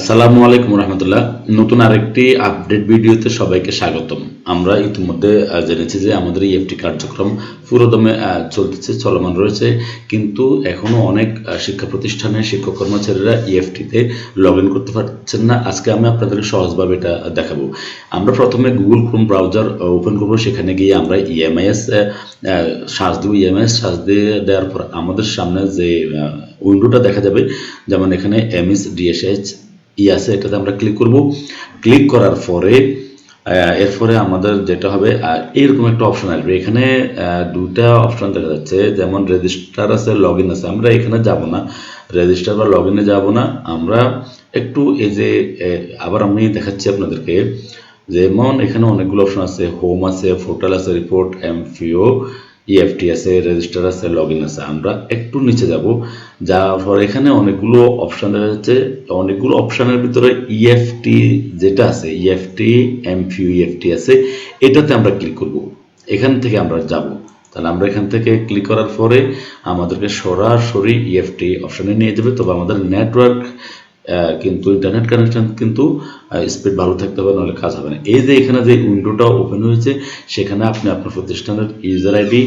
আসসালামু আলাইকুম রহমতুল্লাহ। নতুন আরেকটি আপডেট ভিডিওতে সবাইকে স্বাগতম। আমরা ইতিমধ্যে জেনেছি যে আমাদের ইএফটি কার্যক্রম পুরোদমে চলতেছে, চলমান রয়েছে। কিন্তু এখনও অনেক শিক্ষা প্রতিষ্ঠানে শিক্ষক কর্মচারীরা ইএফটিতে লগ ইন করতে পারছেন না। আজকে আমি আপনাদেরকে সহজভাবে এটা দেখাবো। আমরা প্রথমে গুগল ক্রোম ব্রাউজার ওপেন করব। সেখানে গিয়ে আমরা ইএমআইএস সার্চ দিব ইএমআইএস সার্চ দিয়ে দেওয়ার পর আমাদের সামনে যে উইন্ডোটা দেখা যাবে, যেমন এখানে এমএস ডিএসএইচ ই আছে, এটাতে আমরা ক্লিক করব। ক্লিক করার পরে এরপরে আমাদের যেটা হবে এরকম একটা অপশন আসবে। এখানে দুটা অপশন দেখা যাচ্ছে, যেমন রেজিস্টার আছে লগ আছে। আমরা এখানে যাব না। রেজিস্টার বা লগ ইনে যাব না। আমরা একটু এই যে আবার আমি দেখাচ্ছি আপনাদেরকে, যেমন এখানে অনেকগুলো অপশন আছে হোম আছে পোর্টাল আছে রিপোর্ট এমফিও ইএফটি E আছে রেজিস্টার আছে লগ ইন আছে। আমরা একটু নিচে যাব। যাওয়ার পর এখানে অনেকগুলো অপশন দেখা যাচ্ছে। অনেকগুলো অপশানের ভিতরে ইএফটি যেটা আছে E ইএফটি এমফিউ ইএফটি আছে এটাতে আমরা ক্লিক করব। এখান থেকে আমরা যাব। তাহলে আমরা এখান থেকে ক্লিক করার পরে আমাদেরকে সরাসরি ইএফটি অপশানে নিয়ে যাবে। তবে আমাদের নেটওয়ার্ক কিন্তু ইন্টারনেট কানেকশন কিন্তু স্পিড ভালো থাকতে হবে, নাহলে কাজ হবে না। এই যে এখানে যে উইন্ডোটা ওপেন হয়েছে, সেখানে আপনি আপনার প্রতিষ্ঠানের ইউজার আইডি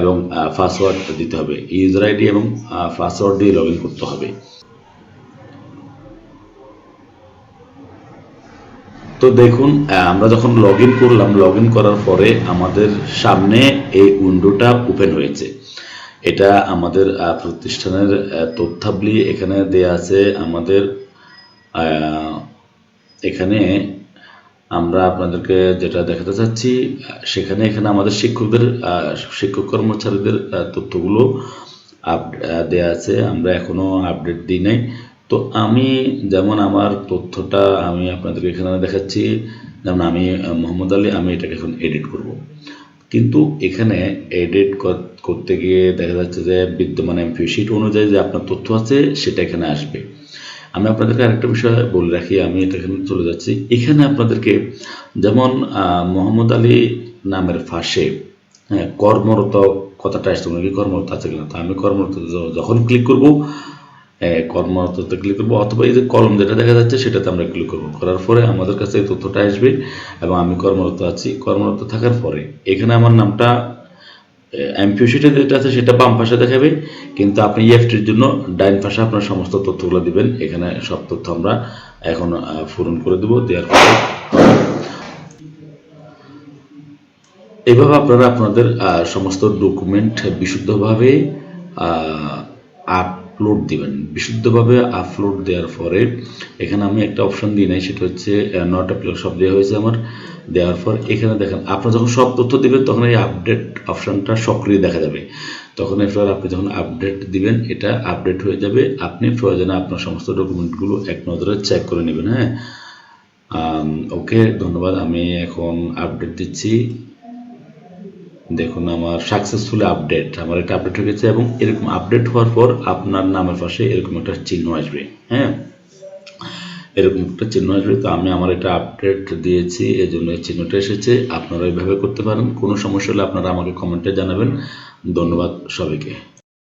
এবং পাসওয়ার্ড দিতে হবে। ইউজার আইডি এবং পাসওয়ার্ড দিয়ে লগ করতে হবে। তো দেখুন আমরা যখন লগ করলাম লগ করার পরে আমাদের সামনে এই উইন্ডোটা ওপেন হয়েছে। এটা আমাদের প্রতিষ্ঠানের তথ্যাবলী এখানে দেয়া আছে। আমাদের এখানে আমরা আপনাদেরকে যেটা দেখাতে চাচ্ছি সেখানে এখানে আমাদের শিক্ষকদের শিক্ষক কর্মচারীদের তথ্যগুলো আপ দেয়া আছে। আমরা এখনও আপডেট দিই নাই। তো আমি যেমন আমার তথ্যটা আমি আপনাদেরকে এখানে দেখাচ্ছি, যেমন আমি মোহাম্মদ আলী, আমি এটাকে এখন এডিট করব। কিন্তু এখানে এডিট করতে গিয়ে দেখা যাচ্ছে যে বিদ্যমান এমপিও শিট অনুযায়ী যে আপনার তথ্য আছে, সেটা এখানে আসবে। আমি আপনাদেরকে আরেকটা বিষয় বলে রাখি, আমি এটা এখানে চলে যাচ্ছি। এখানে আপনাদেরকে যেমন মোহাম্মদ আলী নামের ফাঁসে হ্যাঁ কর্মরত কথাটা আসছে কর্মরত আছে কিনা তো আমি কর্মরত যখন ক্লিক করব কর্মরততে ক্লিক করব অথবা এই যে কলম যেটা দেখা যাচ্ছে, সেটাতে আমরা ক্লিক করব। করার পরে আমাদের কাছে এই তথ্যটা আসবে এবং আমি কর্মরত আছি। কর্মরত থাকার পরে এখানে আমার নামটা এমপিও যেটা আছে, সেটা বাম পাশে দেখাবে। কিন্তু আপনি ইএফটির জন্য ডাইন পাশে আপনার সমস্ত তথ্যগুলো দিবেন। এখানে সব তথ্য আমরা এখন পূরণ করে দেবো। দেওয়ার পরে এভাবে আপনারা আপনাদের সমস্ত ডকুমেন্ট বিশুদ্ধভাবে আপলোড দিবেন। বিশুদ্ধভাবে আপলোড দেওয়ার পরে এখানে আমি একটা অপশন দিই নাই, সেটা হচ্ছে নট অ্যাপ্লিক সব দেওয়া হয়েছে আমার। দেওয়ার পর এখানে দেখেন, আপনারা যখন সব তথ্য দিবেন, তখন এই আপডেট অপশনটা সক্রিয় দেখা যাবে। তখন এরপর আপনি যখন আপডেট দিবেন, এটা আপডেট হয়ে যাবে। আপনি প্রয়োজনে আপনার সমস্ত ডকুমেন্টগুলো এক নজরে চেক করে নেবেন হ্যাঁ? ওকে ধন্যবাদ। আমি এখন আপডেট দিচ্ছি। দেখুন, আমার সাকসেসফুলি আপডেট আমার একটা আপডেট হয়ে গেছে এবং এরকম আপডেট হওয়ার পর আপনার নামের পাশে এরকম একটা চিহ্ন আসবে হ্যাঁ? এরকম একটা চিহ্ন আসবে, তো আমি আমার এটা আপডেট দিয়েছি এই জন্য এই চিহ্নটা এসেছে, আপনারা এইভাবে করতে পারেন, কোনো সমস্যা হলে আপনারা আমাকে কমেন্টে জানাবেন। ধন্যবাদ সবাইকে।